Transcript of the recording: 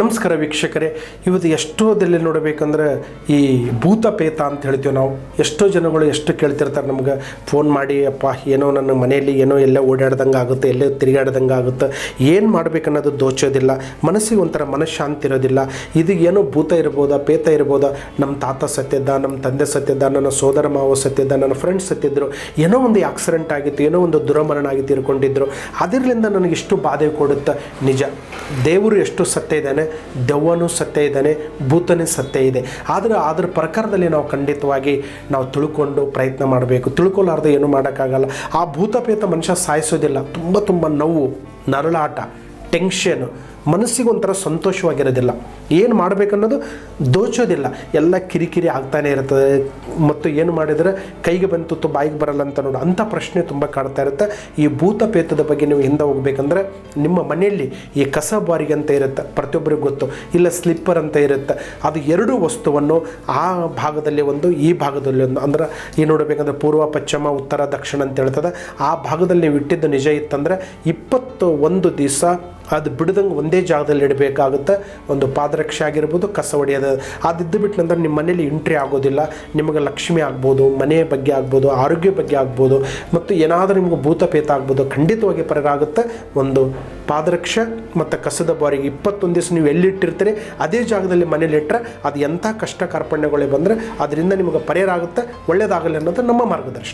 ನಮಸ್ಕಾರ ವೀಕ್ಷಕರೇ. ಇವತ್ತು ಎಷ್ಟೋದಲ್ಲಿ ನೋಡಬೇಕಂದ್ರೆ ಈ ಭೂತ ಪೇತ ಅಂತ ಹೇಳ್ತೀವಿ ನಾವು. ಎಷ್ಟೋ ಜನಗಳು ಎಷ್ಟು ಕೇಳ್ತಿರ್ತಾರೆ ನಮ್ಗೆ. ಫೋನ್ ಮಾಡಿ, ಅಪ್ಪ, ಏನೋ ನನ್ನ ಮನೆಯಲ್ಲಿ ಏನೋ ಎಲ್ಲ ಓಡಾಡ್ದಂಗೆ ಆಗುತ್ತೆ, ಎಲ್ಲೇ ತಿರುಗಾಡ್ದಂಗೆ ಆಗುತ್ತೆ. ಏನು ಮಾಡ್ಬೇಕನ್ನೋದು ದೋಚೋದಿಲ್ಲ. ಮನಸ್ಸಿಗೆ ಒಂಥರ ಮನಃಶಾಂತಿ ಇರೋದಿಲ್ಲ. ಇದು ಏನೋ ಭೂತ ಇರ್ಬೋದ ಪೇತ ಇರ್ಬೋದ? ನಮ್ಮ ತಾತ ಸತ್ತಿದ್ದ ನಮ್ಮ ತಂದೆ ಸತ್ತಿದ್ದ ನನ್ನ ಸೋದರ ಮಾವ ಸತ್ತಿದ್ದ ನನ್ನ ಫ್ರೆಂಡ್ಸ್ ಸತ್ತಿದ್ರು ಏನೋ ಒಂದು ಆಕ್ಸಿಡೆಂಟ್ ಆಗಿತ್ತು, ಏನೋ ಒಂದು ದುರಮರಣ ಆಗಿ ತೀರ್ಕೊಂಡಿದ್ರು ಅದರಿಂದ ನನಗೆ ಇಷ್ಟು ಬಾಧೆ ಕೊಡುತ್ತೆ? ನಿಜ. ದೇವರು ಎಷ್ಟು ಸತ್ಯ ಇದ್ದಾನೆ? ದೆವ್ವನೂ ಸತ್ಯ ಇದ್ದಾನೆ, ಭೂತನೇ ಸತ್ಯ ಇದೆ. ಆದರೆ ಅದರ ಪ್ರಕಾರದಲ್ಲಿ ನಾವು ಖಂಡಿತವಾಗಿ ನಾವು ತಿಳ್ಕೊಂಡು ಪ್ರಯತ್ನ ಮಾಡಬೇಕು. ತಿಳ್ಕೊಲಾರ್ದೆ ಏನು ಮಾಡೋಕ್ಕಾಗಲ್ಲ. ಆ ಭೂತಪೇತ ಮನುಷ್ಯ ಸಾಯಿಸೋದಿಲ್ಲ. ತುಂಬ ತುಂಬ ನೋವು, ನರಳಾಟ, ಟೆನ್ಷನ್ ಮನಸ್ಸಿಗೆ ಒಂಥರ ಸಂತೋಷವಾಗಿರೋದಿಲ್ಲ. ಏನು ಮಾಡಬೇಕನ್ನೋದು ದೋಚೋದಿಲ್ಲ. ಎಲ್ಲ ಕಿರಿಕಿರಿ ಆಗ್ತಾನೆ ಇರ್ತದೆ. ಮತ್ತು ಏನು ಮಾಡಿದರೆ ಕೈಗೆ ಬಂತು ಬಾಯಿಗೆ ಬರಲ್ಲ ಅಂತ ನೋಡು, ಅಂಥ ಪ್ರಶ್ನೆ ತುಂಬ ಕಾಡ್ತಾ ಇರುತ್ತೆ. ಈ ಭೂತ ಪೇತದ ಬಗ್ಗೆ ನೀವು ಹಿಂದೆ ಹೋಗ್ಬೇಕಂದ್ರೆ ನಿಮ್ಮ ಮನೆಯಲ್ಲಿ ಈ ಕಸ ಬಾರಿಗೆ ಅಂತ ಇರುತ್ತೆ, ಪ್ರತಿಯೊಬ್ಬರಿಗೂ ಗೊತ್ತು. ಇಲ್ಲ ಸ್ಲಿಪ್ಪರ್ ಅಂತ ಇರುತ್ತೆ. ಅದು ಎರಡು ವಸ್ತುವನ್ನು ಆ ಭಾಗದಲ್ಲಿ ಒಂದು, ಈ ಭಾಗದಲ್ಲಿ ಒಂದು. ಅಂದ್ರೆ ಏನು ನೋಡಬೇಕಂದ್ರೆ ಪೂರ್ವ, ಪಶ್ಚಿಮ, ಉತ್ತರ, ದಕ್ಷಿಣ ಅಂತ ಹೇಳ್ತದೆ. ಆ ಭಾಗದಲ್ಲಿ ನೀವು ಇಟ್ಟಿದ್ದು ನಿಜ ಇತ್ತಂದರೆ ಇಪ್ಪತ್ತು ಒಂದು ದಿವಸ ಅದು ಬಿಡ್ದಂಗೆ ಒಂದೇ ಜಾಗದಲ್ಲಿ ಇಡಬೇಕಾಗುತ್ತೆ. ಒಂದು ಪಾದರಕ್ಷೆ ಆಗಿರ್ಬೋದು ಕಸ ಹೊಡೆಯೋದು ಅದಿದ್ದು ಬಿಟ್ಟು ನಂತರ ನಿಮ್ಮ ಮನೇಲಿ ಎಂಟ್ರಿ ಆಗೋದಿಲ್ಲ. ನಿಮಗೆ ಲಕ್ಷ್ಮಿ ಆಗ್ಬೋದು ಮನೆಯ ಬಗ್ಗೆ ಆಗ್ಬೋದು, ಆರೋಗ್ಯ ಬಗ್ಗೆ ಆಗ್ಬೋದು, ಮತ್ತು ಏನಾದರೂ ನಿಮಗೆ ಭೂತಪೇತ ಆಗ್ಬೋದು, ಖಂಡಿತವಾಗಿ ಪರಗಾಗುತ್ತೆ ಒಂದು ಪಾದರಕ್ಷೆ ಮತ್ತು ಕಸದ ಬಾರಿಗೆ ಇಪ್ಪತ್ತೊಂದು ದಿವಸ ನೀವು ಎಲ್ಲಿಟ್ಟಿರ್ತೀರಿ, ಅದೇ ಜಾಗದಲ್ಲಿ ಮನೇಲಿ ಇಟ್ಟರೆ ಅದು ಎಂಥ ಕಷ್ಟ ಕಾರ್ಪಣ್ಯಗಳೇ ಬಂದರೆ, ಅದರಿಂದ ನಿಮಗೆ ಪರಿಹಾರ ಆಗುತ್ತೆ. ಒಳ್ಳೆಯದಾಗಲಿ ಅನ್ನೋದು ನಮ್ಮ ಮಾರ್ಗದರ್ಶನ.